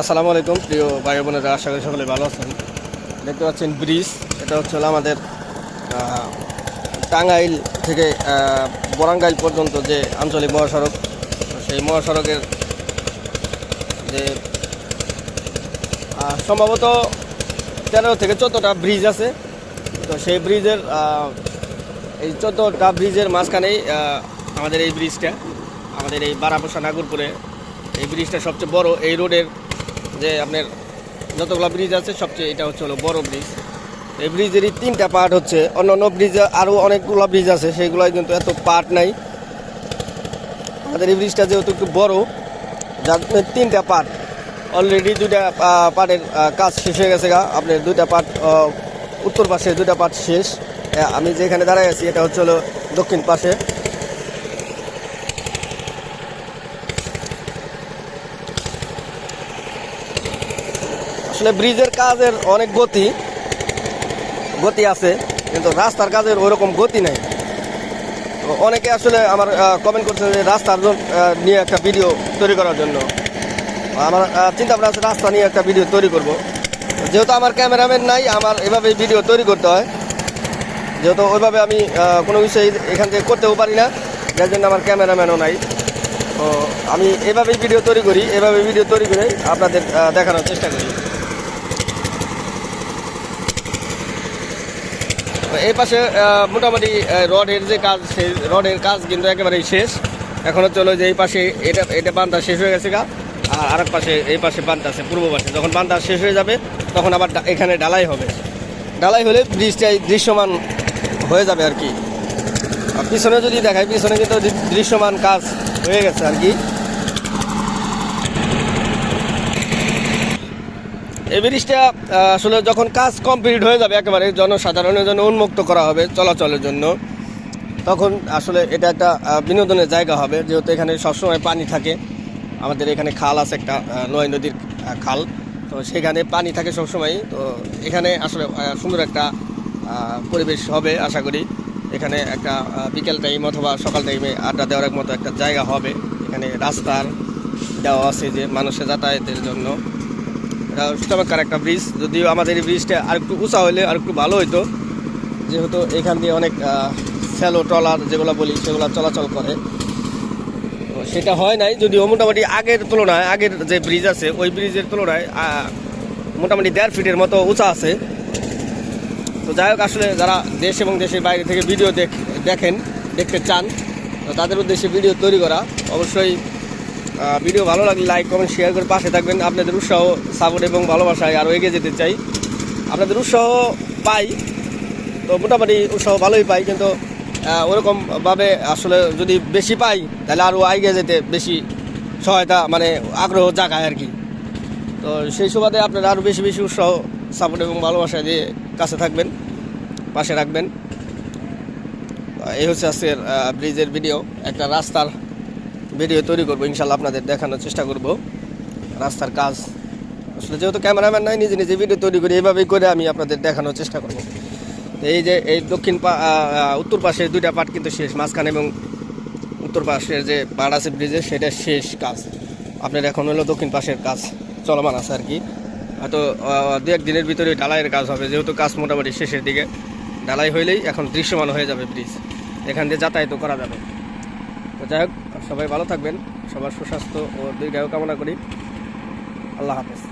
আসসালামু আলাইকুম, প্রিয় ভাই বোনেরা, আশা করি সকলে ভালো আছেন। দেখতে পাচ্ছেন ব্রিজ, এটা হচ্ছে হলো আমাদের টাঙ্গাইল থেকে বরাঙ্গাইল পর্যন্ত যে আঞ্চলিক মহাসড়ক, সেই মহাসড়কের যে সম্ভবত তেরো থেকে চোদ্দোটা ব্রিজ আছে। তো সেই ব্রিজের এই চোদ্দোটা ব্রিজের মাঝখানেই আমাদের এই ব্রিজটা, আমাদের এই বারাবসা নাগরপুরে এই ব্রিজটা সবচেয়ে বড়, এই রোডের যে আপনার যতগুলো ব্রিজ আছে, সবচেয়ে এটা হচ্ছে হলো বড় ব্রিজ এই ব্রিজেরই তিনটা পার্ট হচ্ছে। অন্য অন্য ব্রিজে আরও অনেকগুলো ব্রিজ আছে সেইগুলোই কিন্তু এত পার্ট নাই। আমাদের এই ব্রিজটা যেহেতু একটু বড়, যার তিনটা পার্ট অলরেডি দুইটা পার্টের কাজ শেষ হয়ে গেছে গা। আপনার দুইটা পার্ট উত্তর পাশে দুইটা পার্ট শেষ। আমি যেখানে দাঁড়ায় আছি, এটা হচ্ছে হলো দক্ষিণ পাশে। আসলে ব্রিজের কাজের অনেক গতি গতি আছে, কিন্তু রাস্তার কাজের ওইরকম গতি নাই। অনেকে আসলে আমার কমেন্ট করছে যে রাস্তার নিয়ে একটা ভিডিও তৈরি করার জন্য। আমার চিন্তা ভাবনা আছে রাস্তা নিয়ে একটা ভিডিও তৈরি করব। যেহেতু আমার ক্যামেরাম্যান নাই, আমার এভাবে ভিডিও তৈরি করতে হয়। যেহেতু ওইভাবে আমি কোনো বিষয় এখান থেকে করতেও পারি না, যার জন্য আমার ক্যামেরাম্যানও নাই। তো আমি এভাবেই ভিডিও তৈরি করি এভাবে ভিডিও তৈরি করে আপনাদের দেখানোর চেষ্টা করি। এই পাশে মোটামুটি রডের যে কাজ, সেই রডের কাজ কিন্তু একেবারেই শেষ। এখন হচ্ছে হলো যে এই পাশে এটা এটা বান্ধা শেষ হয়ে গেছে গা। আর আরেক পাশে, এই পাশে বান্ধা আছে পূর্ব পাশে। যখন বান্ধা শেষ হয়ে যাবে, তখন আবার এখানে ডালাই হবে। ডালাই হলে ব্রিজটাই দৃশ্যমান হয়ে যাবে আর কি। পিছনে যদি দেখায় পিছনে কিন্তু দৃশ্যমান কাজ হয়ে গেছে আর কি। এই ব্রিজটা আসলে যখন কাজ কমপ্লিট হয়ে যাবে একেবারে, জনসাধারণের জন্য উন্মুক্ত করা হবে চলাচলের জন্য, তখন আসলে এটা একটা বিনোদনের জায়গা হবে। যেহেতু এখানে সবসময় পানি থাকে, আমাদের এখানে খাল আছে একটা নয় নদীর খাল। তো সেখানে পানি থাকে সবসময় তো এখানে আসলে সুন্দর একটা পরিবেশ হবে আশা করি। এখানে একটা বিকেল টাইম অথবা সকাল টাইমে আড্ডা দেওয়ার মতো একটা জায়গা হবে। এখানে রাস্তার দেওয়া আছে যে মানুষের যাতায়াতের জন্য। এটা একটা ব্রিজ যদিও আমাদের এই ব্রিজটা আর একটু উঁচা হলে আর একটু ভালো হতো যেহেতু এখান দিয়ে অনেক স্যালো ট্রলার যেগুলো বলি, সেগুলো চলাচল করে। সেটা হয় নাই, যদিও মোটামুটি আগের তুলনায়, আগের যে ব্রিজ আছে, ওই ব্রিজের তুলনায় মোটামুটি দেড় ফিটের মতো উঁচা আছে। তো যাই হোক, আসলে যারা দেশ এবং দেশের বাইরে থেকে ভিডিও দেখ, দেখেন, দেখতে চান, তাদের উদ্দেশ্যে ভিডিও তৈরি করা। অবশ্যই ভিডিও ভালো লাগলে লাইক কমেন্ট শেয়ার করে পাশে থাকবেন। আপনাদের উৎসাহ সাপোর্ট এবং ভালোবাসায় আরও এগিয়ে যেতে চাই। আপনাদের উৎসাহ পাই, তো মোটামুটি উৎসাহ ভালোই পাই, কিন্তু ওরকমভাবে আসলে যদি বেশি পাই, তাহলে আরও এগিয়ে যেতে বেশি সহায়তা মানে আগ্রহ জাগায় আর কি। তো সেই সুবাদে আপনারা আরও বেশি বেশি উৎসাহ সাপোর্ট এবং ভালোবাসা দিয়ে কাছে থাকবেন, পাশে রাখবেন। এই হচ্ছে আজকের ব্রিজের ভিডিও একটা রাস্তার ভিডিও তৈরি করব, ইনশাল্লাহ আপনাদের দেখানোর চেষ্টা করব। রাস্তার কাজ। আসলে যেহেতু ক্যামেরাম্যান নাই, নিজে নিজে ভিডিও তৈরি করি এইভাবেই করে আমি আপনাদের দেখানোর চেষ্টা করব। এই যে, এই দক্ষিণ উত্তর পাশের দুইটা পার্ট কিন্তু শেষ, মাঝখানে এবং উত্তর পাশের যে পার্ট আছে ব্রিজের সেটা শেষ কাজ। আপনার এখন হলো দক্ষিণ পাশের কাজ চলমান আছে আর কি। হয়তো দু দিনের ভিতরে ঢালাইয়ের কাজ হবে, যেহেতু কাজ মোটামুটি শেষের দিকে। ঢালাই হইলেই এখন দৃশ্যমান হয়ে যাবে ব্রিজ এখান দিয়ে যাতায়াতও করা যাবে। তো যাই হোক সবাই ভালো থাকবেন সবার সুস্বাস্থ্য ও দীর্ঘায়ু কামনা করি। আল্লাহ হাফেজ।